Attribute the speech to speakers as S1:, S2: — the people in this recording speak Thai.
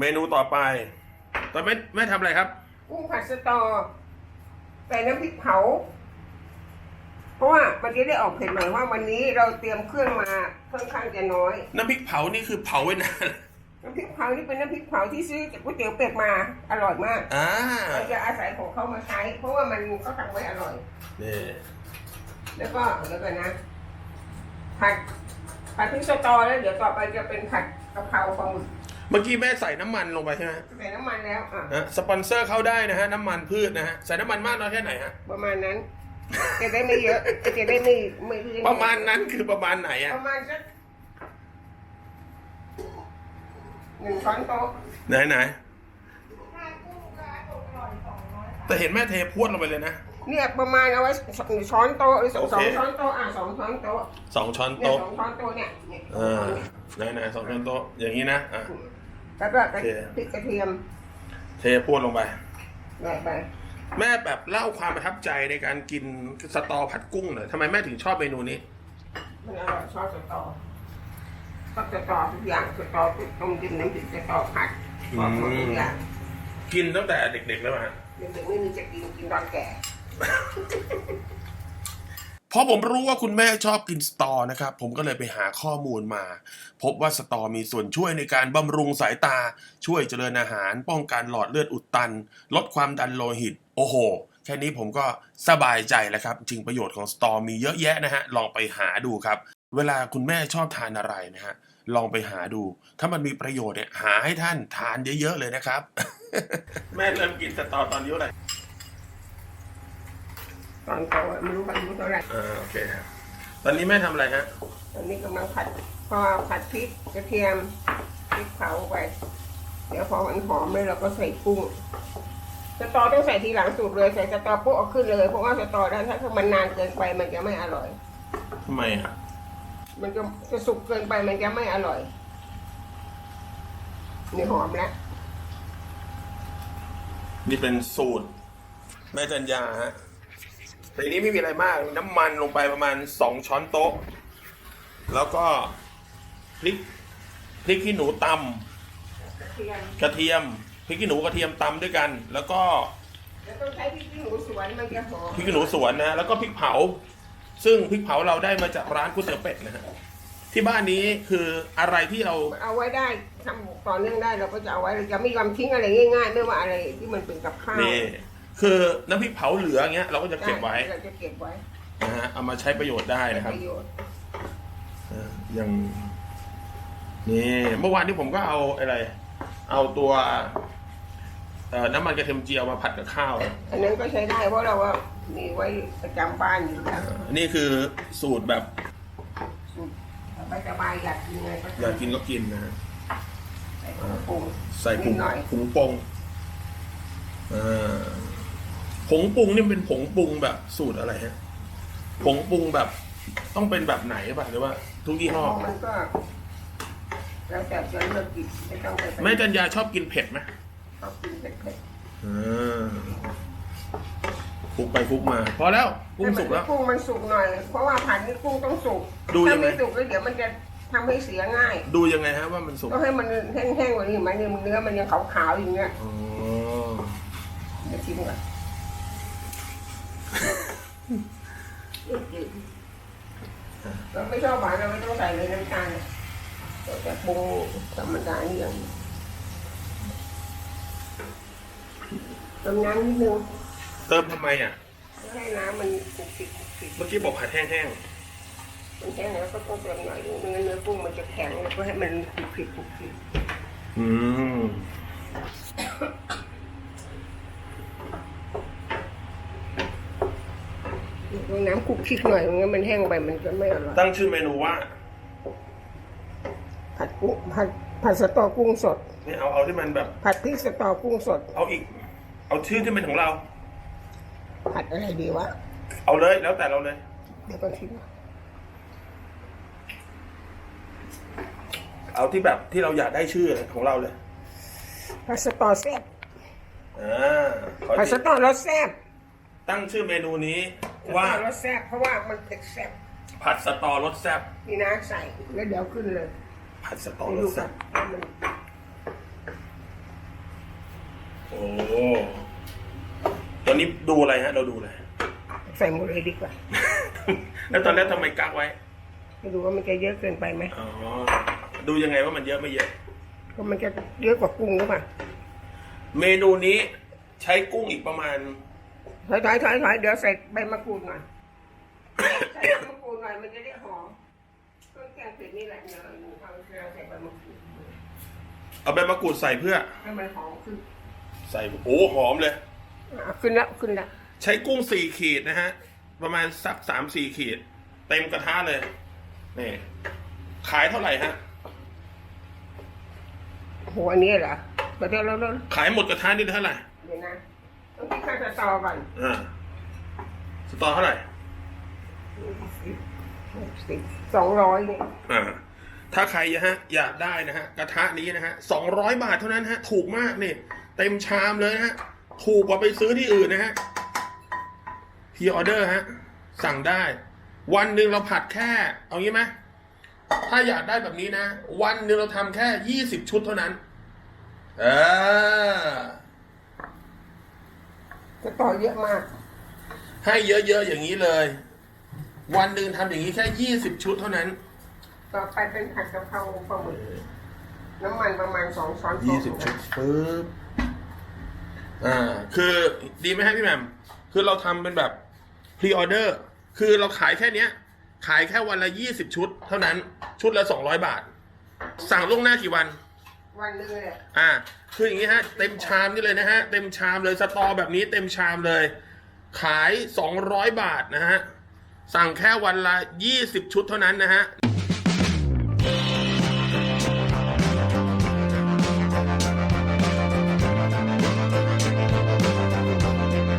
S1: เมนูต่อไป ตอนแม่แม่ทำอะไรครับ
S2: กุ้งผัดสตอใส่น้ำพริกเผา เพราะว่ามันจะได้ออกเผ็ดหน่อยว่าวันนี้เราเตรียมเครื่องมาค่อนข้างจะน้อย
S1: น้ำพริกเผานี่คือเผาไว้นาน
S2: น้ำพริกเผานี่เป็นน้ำพริกเผาที่ซื้อจากก๋วยเตี๋ยวเป็ดมาอร่อยมาก
S1: อ่า
S2: เราจะอาศัยของเขามาใช้ เพราะว่ามันเขาทำไว้อร่อย
S1: นี่
S2: แล้วก็แล้วกันนะ ผัดผัดพริกสตอแล้วเดี๋ยวต่อไปจะเป็นผัดกะเพราปลาหมึก
S1: เมื่อกี้แม่ใส่น้ำมันลงไปใช่ไหม
S2: ใส่น้ำมันแล้วอะ
S1: นะสปอนเซอร์เข้าได้นะฮะน้ำมันพืชนะฮะใส่น้ำมันมากน้อยแค่ไหนฮะ
S2: ประมาณนั้น จะได้ไม่เยอะ จะได้ไม่ไม่เลี่ยน
S1: ประมาณนั้นคือประมาณไหน
S2: ป
S1: อะ
S2: ระมาณสักหนึ่งช้อนโต๊ะ
S1: ไหนไหนแต่เห็นแม่เทพรวดลงไปเลยนะ
S2: เนี่ยประมาณเอาไว้สองช้อนโต๊ะหรือสอง
S1: โอ
S2: สอ
S1: เค
S2: งช้อนโต๊ะอะสองช้อนโต๊ะ
S1: สองช้อน
S2: เนี่ย
S1: โต๊ะ
S2: สองช้อนโต๊ะเนี่ยเนี่ย
S1: อ่าไหนไหนสองช้อนโต๊ะอย่างนี้นะอะ
S2: แล้วก็กระ
S1: โอเค
S2: พริกกระเทียม
S1: เทพรวดลงไป
S2: ใส่ไป
S1: แม่แบบเล่าความประทับใจในการกินสตอผัดกุ้งหน่อยทำไมแม่ถึงชอบเมนูนี้
S2: มันอร่อยชอบสตอชอบสตอทุกอย่างสตอต้มจิ้มน้ำพริกสตอผัดชอบหมดทุกอย่าง
S1: กินตั้งแต่เด็กๆแล้วฮะ
S2: เด็กๆไม่มีจะกินกินตอนแก่
S1: เพราะผมรู้ว่าคุณแม่ชอบกินสตอนะครับ ผมก็เลยไปหาข้อมูลมา พบว่าสตอมีส่วนช่วยในการบำรุงสายตา ช่วยเจริญอาหาร ป้องกันหลอดเลือดอุดตัน ลดความดันโลหิต โอ้โห แค่นี้ผมก็สบายใจแล้วครับ จริงประโยชน์ของสตอมีเยอะแยะนะฮะ ลองไปหาดูครับ เวลาคุณแม่ชอบทานอะไรนะฮะ ลองไปหาดู ถ้ามันมีประโยชน์เนี่ยหาให้ท่านทานเยอะๆเลยนะครับ แม่เริ่มกินสตอตอนอายุอะไหร
S2: ตอนโตอะไม่รู้อายุเท่าไหร่
S1: อ่าโอเคครับตอนนี้แม่ทำอะไรฮะ
S2: ตอนนี้กำลังผัดพอผัดพริกกระเทียมพริกเผาไป เดี๋ยวพอมันหอมเลยเราก็ใส่กุ้งสตอต้องใส่ทีหลังสุดเลยใส่สตอปุ๊บเอาขึ้นเลยเพราะว่าสตอนั้นถ้ามันนานเกินไปมันจะไม่อร่อย
S1: ทำไมอะ
S2: มันจะจะสุกเกินไปมันจะไม่อร่อยนี่หอมแล้ว
S1: นี่เป็นสูตร แม่จันยาฮะ แต่ทีนี้ไม่มีอะไรมากน้ำมันลงไปประมาณสองช้อนโต๊ะ แล้วก็พริกพริกขี้หนูต
S2: กระเทียมำ
S1: กระเทียมพริกขี้หนูกระเทียมตำด้วยกัน แล้วก็
S2: แล้วต้องใช้พริกขี้หนูสวนมันจะหอม
S1: พริกขี้หนูสวนนะแล้วก็พริกเผา ซึ่งพริกเผาเราได้มาจากร้านก๋วยเตี๋ยวเป็ดนะฮะที่บ้านนี้คืออะไรที่เรา
S2: เอาไว้ได้ทำต่อเนื่องได้เราก็จะเอาไว้เราจะไม่ยอมทิ้งอะไรง่าย ๆ ไม่ว่าอะไรที่มันเป็นกับข้าว
S1: นี่ คือน้ำพริกเผาเหลืออย่างเงี้ยเราก็จะเก็บไว้
S2: เราจะเก็บไว้
S1: นะฮะเอามาใช้ประโยชน์ได้นะครับ
S2: ประโยชน์
S1: เอออย่างนี่เมื่อวานที่ผมก็เอาอะไร เอาตัวเอ่อน้ำมันกระเทียมเจียวมาผัดกับข้าว
S2: อันนั้นก็ใช้ได้เพราะเราว่ามีไว้ประจำบ้านอยู่แล้ว
S1: อ่านี่คือสูตรแบบ
S2: สบายๆอยากกินอะไรก็
S1: อยากกินก็กินนะฮะ
S2: ใส่ของปรุง
S1: ใส่ผง
S2: นิดหน่อย
S1: ผงปรุงอ่า ผงปรุงนี่มันเป็นผงปรุงแบบสูตรอะไรฮะผงปรุงแบบต้องเป็นแบบไหนป่ะหรือว่า ทุกยี่ห้อ
S2: มันก็แล้วแต่จะเลือกกินไม่ต้องไป
S1: แม่จันยาชอบกินเผ็ดไหม
S2: ชอบกินเผ็ด
S1: อ่าคลุกไปคลุกมา พอแล้ว
S2: ๆ
S1: กุ้งสุกแล้ว
S2: ให้มันกุ้งมันสุกหน่อย เพราะว่าผัดนี่กุ้งต้องสุก
S1: ดูยั
S2: ถ้าง
S1: ไง
S2: ไม่สุกแล้วเดี๋ยวมันจะทำให้เสียง่าย
S1: ดูยังไงฮะว่ามันสุก
S2: ก็ให้มันแห้งๆกว่านี้มันเนี่ยเนื้อมันยังขาวๆอย่างเงี้ย
S1: อ๋อ
S2: เดี๋ยวชิมก่อน เราไม่ชอบหวานเราไม่ต้องใส่เลยน้ำตาลเราจะปรุงธรรมดาอย่างเดียวเติมน้ำนิดนึง
S1: เติมทำไมอะ
S2: เพื่อให้น้ำมันคลุกคลิกคลุกคลิก
S1: เมื่อกี้บอกผัดแห้ง
S2: มันแห้งแล้วก็ต้องเติมหน่อยนึงไม่งั้นเนื้อกุ้งมันจะแข็งแล้วก็ให้มันคลุกคลิกคลุกคลิก
S1: ๆอืม
S2: ต้อง น้ำคลุกคลิกหน่อยไม่งั้นมันแห้งไปมันจะไม่อร่อย
S1: ตั้งชื่อเมนูว่า
S2: ผัดกุ้งผัดผัดสตอกุ้งสด
S1: เนี่ยเอาเอาที่มันแบบ
S2: ผัดพริกสตอกุ้งสด
S1: เอาอีก เอาชื่อที่เป็นของเรา
S2: ผัดอะไรดีวะ
S1: เอาเลยแล้วแต่เราเลย
S2: เดี๋ยวก็คิด
S1: เอาที่แบบที่เราอยากได้ชื่อของเราเลย
S2: ผัดสตอแซ่บ
S1: อ่าขอ
S2: ผัดสตอรสแซ่บ
S1: ตั้งชื่อเมนูนี้
S2: ส
S1: ว่า
S2: ตอรสแซ่บเพราะว่ามันเผ็ดแซ่บ
S1: ผัดสตอรสแซ่บ
S2: นี่นะใส่แล้วเดี๋ยวขึ้นเลย
S1: ผัดสตอร
S2: ดู
S1: ส
S2: กั
S1: แซ่
S2: น
S1: บ
S2: ว่ามัน
S1: โอ้ตอนนี้ดูอะไรฮะ เราดูอะไร
S2: ใส่หมดเลยดีกว่า
S1: แล้วตอนแรกทำไมกักไว้
S2: ไม่รู้ว่ามันจะเยอะเกินไปไหม
S1: อ๋อดูยังไงว่ามันเยอะไม่เยอะ
S2: ก็มันจะเยอะกว่ากุ้งหรือเปล่า
S1: เมนูนี้ใช้กุ้งอีกประมาณ
S2: ถอยถอยถอยถอยเดี๋ยวใส่ใบมะกรูดหน่อยใส่ใบมะกรูดหน่อยมันจะได้หอมเครื่องแกงเผ็ดนี่แหละเนยเอาเกลือใส่ใบมะกรูด
S1: เอาใบมะกรูดใส่เพื่อ
S2: ให้มันหอมขึ้น
S1: ใส่โอ้หอมเลย
S2: อะขึ้นละขึ้นละ
S1: ใช้กุ้งสี่ขีดนะฮะ ประมาณสักสามสี่ขีด เต็มกระทะเลยนี่ขายเท่าไหร่ฮะ
S2: หัวนี้เหรอเดี๋ยวเราเรา
S1: ขายหมดกระทะนี่เท่าไหร่
S2: เดี๋ยวนะ ต้องคิดค่าสตอก่อน
S1: อ่าสตอเท่าไหร่
S2: หกสิบสองร้อยเนี่ย
S1: อ่าถ้าใครนะฮะอยากได้นะฮะกระทะนี้นะฮะสองร้อยบาทเท่านั้นฮะ ถูกมากนี่เต็มชามเลยนะฮะถูกกว่าไปซื้อที่อื่นนะฮะพีออเดอร์ฮะสั่งได้ วันหนึ่งเราผัดแค่ เอางี้ไหมถ้าอยากได้แบบนี้นะ วันหนึ่งเราทำแค่ยี่สิบชุดเท่านั้น เออ
S2: สตอเยอะมาก
S1: ให้เยอะๆอย่างนี้เลย วันหนึ่งทำอย่างนี้แค่ยี่สิบชุดเท่านั้น
S2: ต่อไปเป็นผัดกะเพราปลาหมึกน้ำมันประมาณสองช้อนโต๊ะ
S1: ยี่สิบชุดปึ๊บอ่า คือดีไหมฮะพี่แหม่มคือเราทำเป็นแบบพรีออเดอร์ คือเราขายแค่เนี้ย ขายแค่วันละยี่สิบชุด เท่านั้น ชุดละสองร้อยบาท สั่งล่วงหน้ากี่วัน
S2: วันหนึงเลยอะ
S1: อ่าคืออย่างนี้ฮะเต็มชามนี่เลยนะฮะเต็มชามเลยสตอแบบนี้เต็มชามเลย ขาย 200 บาทนะฮะสั่งแค่วันละ 20 ชุดเท่านั้นนะฮะ